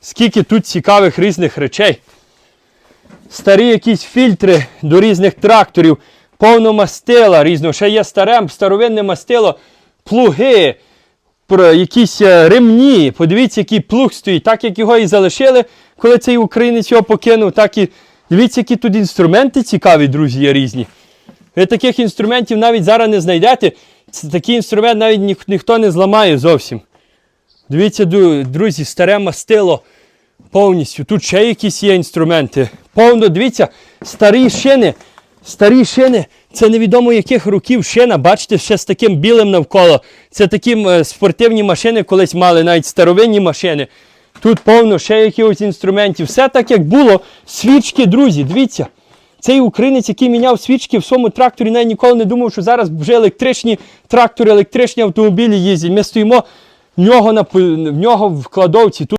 Скільки тут цікавих різних речей. Старі якісь фільтри до різних тракторів, повно мастила різного. Ще є старе, старовинне мастило, плуги, якісь е, ремні. Подивіться, який плуг стоїть. Так як його і залишили, коли цей українець його покинув, так і дивіться, які тут інструменти цікаві, друзі, є різні. Ви таких інструментів навіть зараз не знайдете. Такий інструмент навіть ніхто не зламає зовсім. Дивіться, друзі, старе мастило повністю. Тут ще якісь є інструменти. Повно, дивіться, старі шини. Старі шини. Це невідомо яких років шина, бачите, ще з таким білим навколо. Це такі е, спортивні машини колись мали, навіть старовинні машини. Тут повно ще якихось інструментів. Все так, як було. Свічки, друзі, дивіться. Цей українець, який міняв свічки в своєму тракторі, навіть ніколи не думав, що зараз вже електричні трактори, електричні автомобілі їздять. Ми стоїмо нього, на, в нього в кладовці. Тут